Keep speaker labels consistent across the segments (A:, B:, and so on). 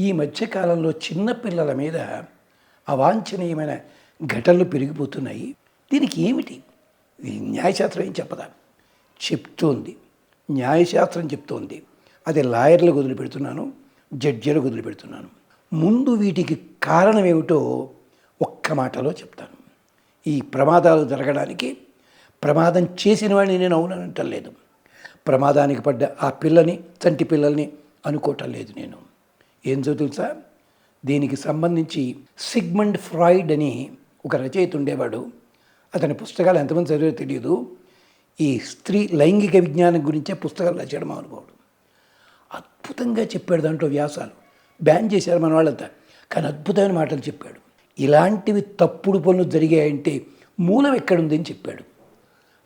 A: ఈ మధ్యకాలంలో చిన్నపిల్లల మీద అవాంఛనీయమైన ఘటనలు పెరిగిపోతున్నాయి. దీనికి ఏమిటి? ఈ న్యాయశాస్త్రం ఏం చెప్పదా? చెప్తోంది. న్యాయశాస్త్రం చెప్తోంది. అది లాయర్లకు వదిలిపెడుతున్నాను జడ్జిలకు వదిలిపెడుతున్నాను. ముందు వీటికి కారణం ఏమిటో ఒక్క మాటలో చెప్తాను. ఈ ప్రమాదాలు జరగడానికి ప్రమాదం చేసిన వాడిని నేను అవునంటలేదు ప్రమాదానికి పడ్డ ఆ పిల్లని చంటి పిల్లల్ని అనుకోవటం లేదు నేను. ఏం తెలుసా? దీనికి సంబంధించి సిగ్మండ్ ఫ్రాయిడ్ అని ఒక రచయిత ఉండేవాడు. అతని పుస్తకాలు ఎంతమంది చదివో తెలియదు. ఈ స్త్రీ లైంగిక విజ్ఞానం గురించే పుస్తకాలు రచయడం మానుభావుడు అద్భుతంగా చెప్పాడు దాంట్లో వ్యాసాలు. బ్యాన్ చేశారు మన వాళ్ళంతా. కానీ అద్భుతమైన మాటలు చెప్పాడు. ఇలాంటివి తప్పుడు పనులు జరిగాయంటే మూలం ఎక్కడుంది అని చెప్పాడు.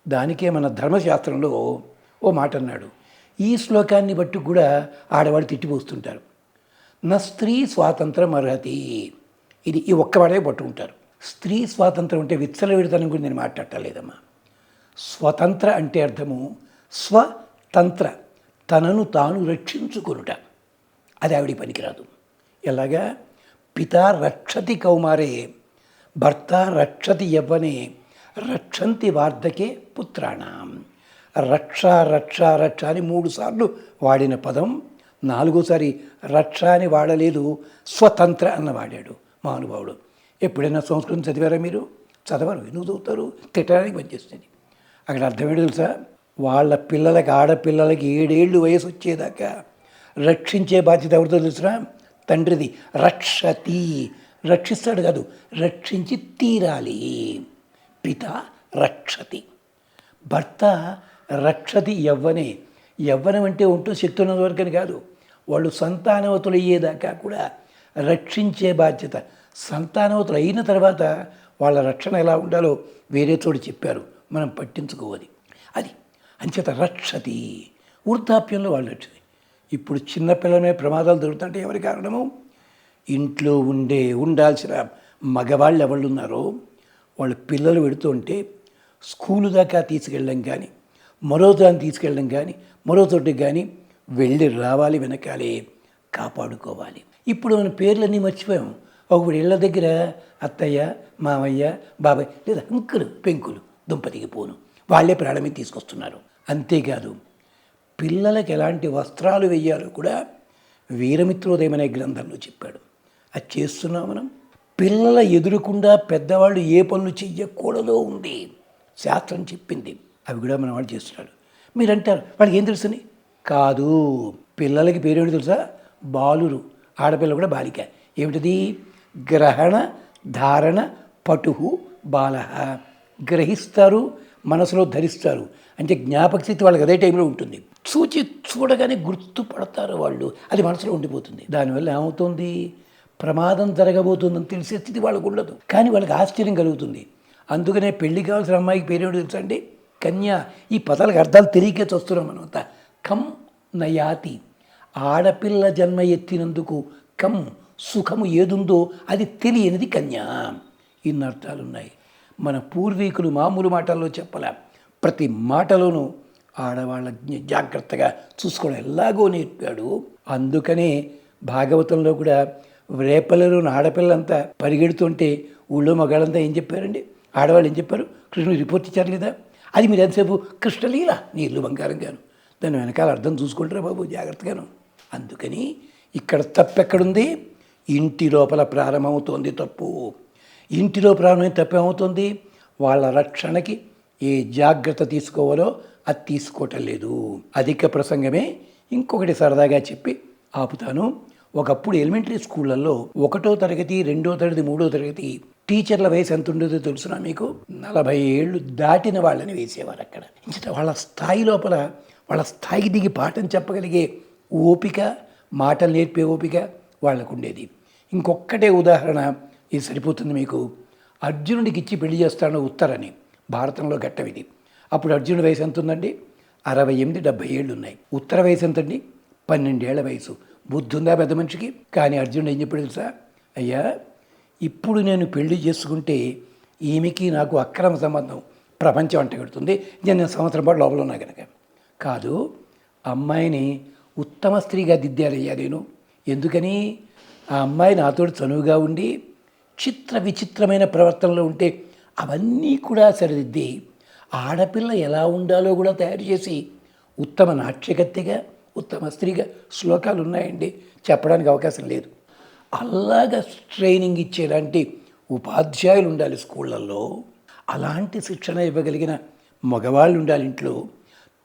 A: దానికే మన ధర్మశాస్త్రంలో ఓ మాట అన్నాడు. ఈ శ్లోకాన్ని బట్టి కూడా ఆడవాడు తిట్టిపోస్తుంటారు. నా స్త్రీ స్వాతంత్రం అర్హతి. ఇది ఈ ఒక్కవాడే పట్టుకుంటారు. స్త్రీ స్వాతంత్రం అంటే విచ్చలవిడతనం గురించి నేను మాట్లాడలేదమ్మా స్వతంత్ర అంటే అర్థము స్వతంత్ర. తనను తాను రక్షించుకొనుట. అది ఆవిడ పనికిరాదు. ఎలాగా? పిత రక్షతి కౌమారే భర్త రక్షతి యవ్వనే రక్షంతి వార్ధకే పుత్రాణం. రక్ష రక్ష రక్ష అని మూడుసార్లు వాడిన పదం నాలుగోసారి రక్ష అని వాడలేదు స్వతంత్ర అన్న వాడాడు మహానుభావుడు. ఎప్పుడైనా సంస్కృతం చదివారా మీరు? చదవరు ఎందుకు చదువుతారు? తిట్టడానికి పనిచేస్తుంది. అక్కడ అర్థం తెలుసా? వాళ్ళ పిల్లలకి ఆడపిల్లలకి ఏడేళ్ళు వయసు వచ్చేదాకా రక్షించే బాధ్యత ఎవరితో తెలుసురా? తండ్రిది. రక్షతి. రక్షిస్తాడు కాదు రక్షించి తీరాలి. పిత రక్షతి. భర్త రక్షతి యవ్వనే. యవ్వనం అంటే ఉంటూ శక్తి ఉన్నంత వరకని కాదు. వాళ్ళు సంతానవతులు అయ్యేదాకా కూడా రక్షించే బాధ్యత. సంతానవతులు అయిన తర్వాత వాళ్ళ రక్షణ ఎలా ఉండాలో వేరే చోటు చెప్పారు. మనం పట్టించుకోవాలి అది అంచేత రక్షతి. వృద్ధాప్యంలో వాళ్ళు రక్షతి ఇప్పుడు చిన్నపిల్లలమే ప్రమాదాలు దొరుకుతుంటే ఎవరి కారణము? ఇంట్లో ఉండే ఉండాల్సిన మగవాళ్ళు ఎవళ్ళు ఉన్నారో వాళ్ళు పిల్లలు పెడుతుంటే స్కూలు దాకా తీసుకెళ్ళడం కానీ మరో దాన్ని తీసుకెళ్ళడం కానీ మరో చోటికి కానీ వెళ్ళి రావాలి వెనకాలే కాపాడుకోవాలి. ఇప్పుడు మన పేర్లన్నీ మర్చిపోయాం. ఒకప్పుడు ఇళ్ళ దగ్గర అత్తయ్య మామయ్య బాబాయ్ లేదా అంకులు పెంకులు దుంపతికి పోను వాళ్ళే ప్రాణమే తీసుకొస్తున్నారు. అంతేకాదు పిల్లలకి ఎలాంటి వస్త్రాలు వెయ్యాలో కూడా వీరమిత్రోదయం అనే గ్రంథంలో చెప్పాడు. అది చేస్తున్నాం మనం. పిల్లల ఎదురుకుండా పెద్దవాళ్ళు ఏ పనులు చెయ్యకూడదో ఉంది శాస్త్రం చెప్పింది. అవి కూడా మన వాడు చేస్తున్నాడు మీరు అంటారు వాళ్ళకి ఏం తెలుసని కాదు. పిల్లలకి పేరేమిటి తెలుసా? బాలురు. ఆడపిల్ల కూడా బాలిక. ఏమిటిది? గ్రహణ ధారణ పటుహు బాల గ్రహిస్తారు మనసులో ధరిస్తారు. అంటే జ్ఞాపక శక్తి వాళ్ళకి అదే టైంలో ఉంటుంది. చూచి చూడగానే గుర్తుపడతారు వాళ్ళు. అది మనసులో ఉండిపోతుంది. దానివల్ల ఏమవుతుంది? ప్రమాదం జరగబోతుందని తెలిసే స్థితి వాళ్ళకు ఉండదు. కానీ వాళ్ళకి ఆశ్చర్యం కలుగుతుంది. అందుకనే పెళ్ళి కావాల్సిన అమ్మాయికి పేరేమిటి తెలుసండి కన్య. ఈ పదాలకు అర్థాలు తెలియకే చూస్తున్నాం మనమంతా కం నయాతి. ఆడపిల్ల జన్మ ఎత్తినందుకు కం సుఖము ఏదుందో అది తెలియనిది కన్యా. ఇన్ని అర్థాలున్నాయి మన పూర్వీకులు మామూలు మాటల్లో చెప్పలే. ప్రతి మాటలోనూ ఆడవాళ్ళ జాగ్రత్తగా చూసుకోవడం ఎలాగో నేర్పాడు. అందుకనే భాగవతంలో కూడా రేపల్లెలోని ఆడపిల్లంతా పరిగెడుతుంటే ఊళ్ళో మగాళ్ళంతా ఏం చెప్పారండి? ఆడవాళ్ళు ఏం చెప్పారు? కృష్ణుడు రిపోర్ట్ ఇచ్చారు లేదా? అది మీరు ఎంతసేపు కృష్ణలీల నీళ్ళు బంగారం గాను. దాని వెనకాల అర్థం చూసుకుంటారా బాబు? జాగ్రత్తగాను. అందుకని ఇక్కడ తప్పు ఎక్కడుంది? ఇంటి లోపల ప్రారంభమవుతోంది తప్పు. ఇంటిలో ప్రారంభమైన తప్పేమవుతుంది వాళ్ళ రక్షణకి ఏ జాగ్రత్త తీసుకోవాలో అది తీసుకోవటం లేదు. అధిక ప్రసంగమే ఇంకొకటి సరదాగా చెప్పి ఆపుతాను. ఒకప్పుడు ఎలిమెంటరీ స్కూళ్ళల్లో ఒకటో తరగతి రెండో తరగతి మూడో తరగతి టీచర్ల వయసు ఎంత ఉండేదో తెలుసునా మీకు? నలభై ఏళ్ళు దాటిన వాళ్ళని వేసేవారు అక్కడ ఇంకట వాళ్ళ స్థాయి లోపల వాళ్ళ స్థాయికి దిగి పాఠం చెప్పగలిగే ఓపిక మాటలు నేర్పే ఓపిక వాళ్ళకు ఉండేది. ఇంకొక్కటే ఉదాహరణ ఇది సరిపోతుంది మీకు. అర్జునుడికి ఇచ్చి పెళ్ళి చేస్తాను ఉత్తరని భారతంలో ఘట్టం ఇది అప్పుడు అర్జునుడి వయసు ఎంత ఉందండి అరవై ఎనిమిది డెబ్బై ఏళ్ళు ఉన్నాయి. ఉత్తర వయసు ఎంతండి? పన్నెండేళ్ళ వయసు. బుద్ధి ఉందా పెద్ద మనిషికి? కానీ అర్జునుడు ఏం చెప్పాడు తెలుసా? అయ్యా ఇప్పుడు నేను పెళ్ళి చేసుకుంటే ఈమెకి నాకు అక్రమ సంబంధం ప్రపంచం అంటగడుతుంది. నేను సంవత్సరం పాటు లోపల ఉన్నా కనుక కాదు అమ్మాయిని ఉత్తమ స్త్రీగా దిద్దారయ్యా నేను. ఎందుకని? ఆ అమ్మాయి నాతో చనువుగా ఉండి చిత్ర విచిత్రమైన ప్రవర్తనలో ఉంటే అవన్నీ కూడా సరిదిద్ది. ఆడపిల్ల ఎలా ఉండాలో కూడా తయారు చేసి ఉత్తమ నాట్యగత్తెగా ఉత్తమ స్త్రీగా శ్లోకాలు ఉన్నాయండి చెప్పడానికి అవకాశం లేదు. అలాగా ట్రైనింగ్ ఇచ్చేలాంటి ఉపాధ్యాయులు ఉండాలి స్కూళ్ళల్లో. అలాంటి శిక్షణ ఇవ్వగలిగిన మగవాళ్ళు ఉండాలి ఇంట్లో.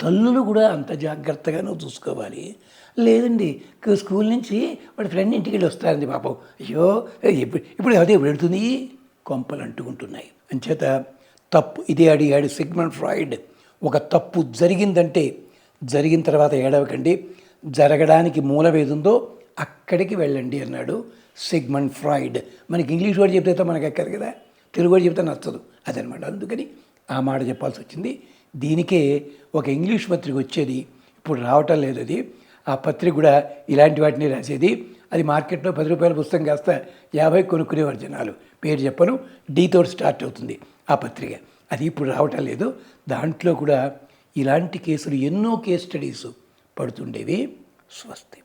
A: తల్లులు కూడా అంత జాగ్రత్తగానూ చూసుకోవాలి. లేదండి స్కూల్ నుంచి వాడి ఫ్రెండ్ ఇంటికి వెళ్ళి వస్తారండి పాపం. అయ్యో ఇప్పుడు ఇప్పుడు అదే వెళుతుంది? కొంపలు అంటుకుంటున్నాయి. అంచేత తప్పు ఇదే అడిగాడు సిగ్మండ్ ఫ్రాయిడ్. ఒక తప్పు జరిగిందంటే జరిగిన తర్వాత ఏడవకండి. జరగడానికి మూలమేదుందో అక్కడికి వెళ్ళండి అన్నాడు సిగ్మండ్ ఫ్రాయిడ్. మనకి ఇంగ్లీష్ వాడు చెప్తే మనకి ఎక్కదు కదా? తెలుగు వాడు చెప్తే నచ్చదు. అదనమాట. అందుకని ఆ మాట చెప్పాల్సి వచ్చింది. దీనికే ఒక ఇంగ్లీష్ పత్రిక వచ్చేది. ఇప్పుడు రావటం లేదు అది. ఆ పత్రిక కూడా ఇలాంటి వాటిని రాసేది. అది మార్కెట్లో పది రూపాయల పుస్తకం కాస్త యాభై కొనుక్కునేవారు జనాలు పేరు చెప్పను. డీతో స్టార్ట్ అవుతుంది ఆ పత్రిక. అది ఇప్పుడు రావటం లేదు. దాంట్లో కూడా ఇలాంటి కేసులు ఎన్నో కేస్ స్టడీస్ పడుతుండేవి. స్వస్తి.